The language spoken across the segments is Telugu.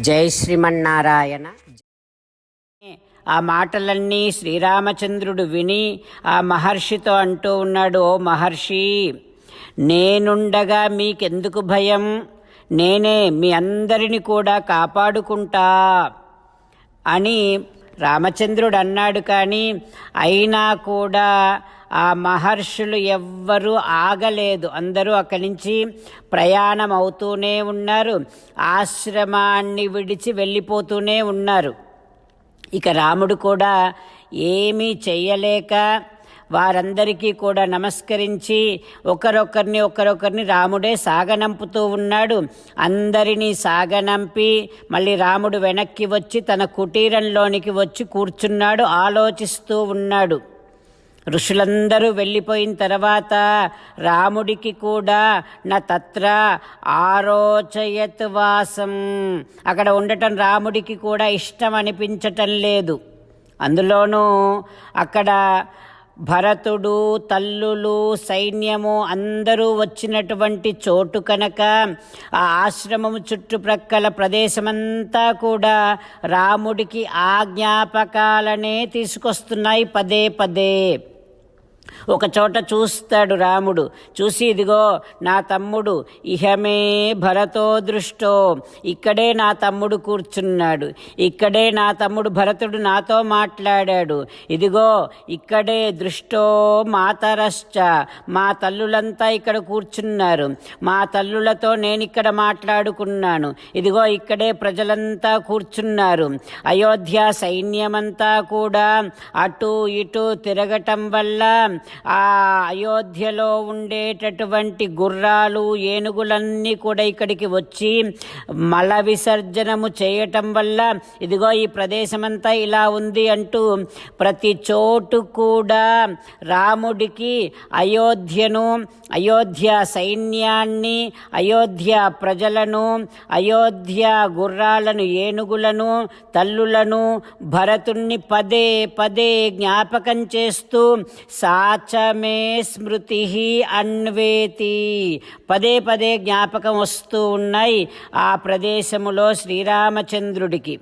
జై శ్రీమన్నారాయణ. ఆ మాటలన్నీ శ్రీరామచంద్రుడు విని ఆ మహర్షితో అంటూ ఉన్నాడు ఓ మహర్షి నేనుండగా మీకెందుకు భయం? నేనే మీ అందరిని కూడా కాపాడుకుంటా అని రామచంద్రుడు అన్నాడు. కానీ అయినా కూడా ఆ మహర్షులు ఎవ్వరూ ఆగలేదు. అందరూ అక్కడి నుంచి ప్రయాణం అవుతూనే ఉన్నారు. ఆశ్రమాన్ని విడిచి వెళ్ళిపోతూనే ఉన్నారు. ఇక రాముడు కూడా ఏమీ చెయ్యలేక వారందరికీ కూడా నమస్కరించి ఒకరొకరిని ఒకరొకరిని రాముడే సాగనంపుతూ ఉన్నాడు. అందరినీ సాగనంపి మళ్ళీ రాముడు వెనక్కి వచ్చి తన కుటీరంలోనికి వచ్చి కూర్చున్నాడు ఆలోచిస్తూ ఉన్నాడు. ఋషులందరూ వెళ్ళిపోయిన తర్వాత రాముడికి కూడా నా తత్ర ఆరోచయత్ వాసం. అక్కడ ఉండటం రాముడికి కూడా ఇష్టం అనిపించటం లేదు. అందులోనూ అక్కడ భరతుడు తల్లులు సైన్యము అందరూ వచ్చినటువంటి చోటు కనుక ఆ ఆశ్రమము చుట్టుప్రక్కల ప్రదేశమంతా కూడా రాముడికి ఆ జ్ఞాపకాలనే తీసుకొస్తున్నాయి పదే పదే. ఒక చోట చూస్తాడు రాముడు. చూసి ఇదిగో నా తమ్ముడు ఇహమే భరతో దృష్టో. ఇక్కడే నా తమ్ముడు కూర్చున్నాడు. ఇక్కడే నా తమ్ముడు భరతుడు నాతో మాట్లాడాడు. ఇదిగో ఇక్కడే దృష్టో మాతరశ్చ. మా తల్లులంతా ఇక్కడ కూర్చున్నారు. మా తల్లులతో నేను ఇక్కడ మాట్లాడుకున్నాను. ఇదిగో ఇక్కడే ప్రజలంతా కూర్చున్నారు. అయోధ్య సైన్యమంతా కూడా అటు ఇటు తిరగటం వల్ల ఆ అయోధ్యలో ఉండేటటువంటి గుర్రాలు ఏనుగులన్నీ కూడా ఇక్కడికి వచ్చి మల విసర్జనము చేయటం వల్ల ఇదిగో ఈ ప్రదేశమంతా ఇలా ఉంది అంటూ ప్రతి చోటు కూడా రాముడికి అయోధ్యను అయోధ్య సైన్యాన్ని అయోధ్య ప్రజలను అయోధ్య గుర్రాలను ఏనుగులను తల్లులను భరతుణ్ణి పదే పదే జ్ఞాపకం చేస్తూ మే స్మృతి అన్వేతి. పదే పదే జ్ఞాపకం వస్తూ ఉన్నాయి ఆ ప్రదేశములో శ్రీరామచంద్రుడికి.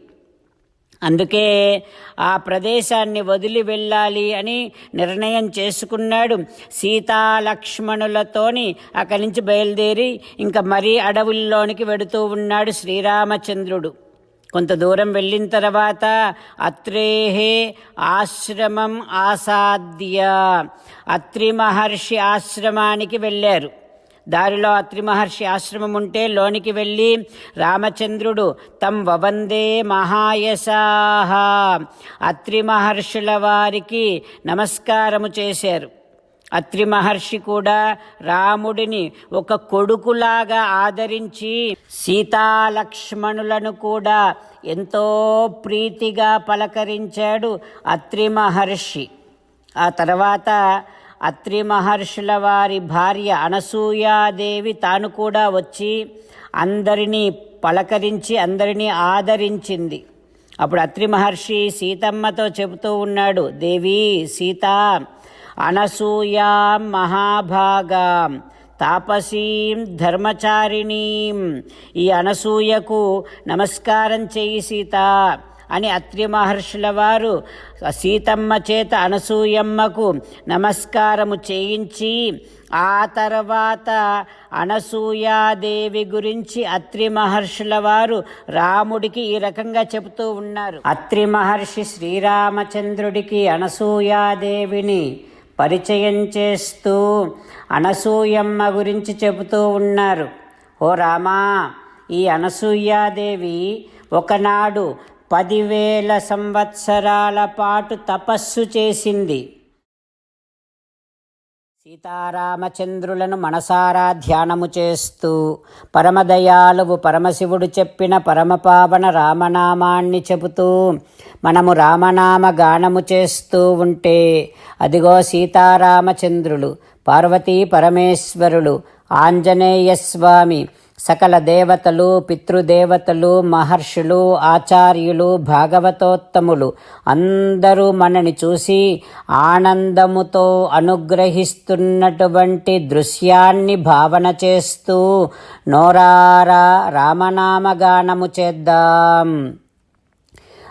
అందుకే ఆ ప్రదేశాన్ని వదిలి వెళ్ళాలి అని నిర్ణయం చేసుకున్నాడు. సీతాలక్ష్మణులతోని అక్కడి నుంచి బయలుదేరి ఇంకా మరీ అడవుల్లోనికి వెడుతూ ఉన్నాడు శ్రీరామచంద్రుడు. కొంత దూరం వెళ్ళిన తర్వాత అత్రేహే ఆశ్రమం ఆసాద్య. అత్రి మహర్షి ఆశ్రమానికి వెళ్ళారు. దారిలో అత్రి మహర్షి ఆశ్రమం ఉంటే లోనికి వెళ్ళి రామచంద్రుడు తం వవందే మహాయశాహ అత్రి మహర్షుల వారికి నమస్కారము చేశారు. అత్రి మహర్షి కూడా రాముడిని ఒక కొడుకులాగా ఆదరించి సీతాలక్ష్మణులను కూడా ఎంతో ప్రీతిగా పలకరించాడు అత్రి మహర్షి. ఆ తర్వాత అత్రి మహర్షుల వారి భార్య అనసూయాదేవి తాను కూడా వచ్చి అందరినీ పలకరించి అందరినీ ఆదరించింది. అప్పుడు అత్రి మహర్షి సీతమ్మతో చెబుతూ ఉన్నాడు దేవి సీత అనసూయాం మహాభాగాం తాపసీం ధర్మచారిణీం. ఈ అనసూయకు నమస్కారం చేయి సీత అని అత్రి మహర్షుల వారు సీతమ్మ చేత అనసూయమ్మకు నమస్కారము చేయించి ఆ తర్వాత అనసూయాదేవి గురించి అత్రి మహర్షుల వారు రాముడికి ఈ రకంగా చెబుతూ ఉన్నారు. అత్రి మహర్షి శ్రీరామచంద్రుడికి అనసూయాదేవిని పరిచయం చేస్తూ అనసూయమ్మ గురించి చెబుతూ ఉన్నారు. ఓ రామా ఈ అనసూయాదేవి ఒకనాడు పదివేల సంవత్సరాల పాటు తపస్సు చేసింది. సీతారామచంద్రులను మనసారా ధ్యానము చేస్తూ పరమదయాలువు పరమశివుడు చెప్పిన పరమపావన రామనామాన్ని చెబుతూ మనము రామనామ గానము చేస్తూ ఉంటే అదిగో సీతారామచంద్రులు పార్వతీ పరమేశ్వరులు ఆంజనేయ స్వామి సకల దేవతలు పితృదేవతలు మహర్షులు ఆచార్యులు భాగవతోత్తములు అందరూ మనని చూసి ఆనందముతో అనుగ్రహిస్తున్నటువంటి దృశ్యాన్ని భావన చేస్తూ నోరారా రామనామగానము చేద్దాం.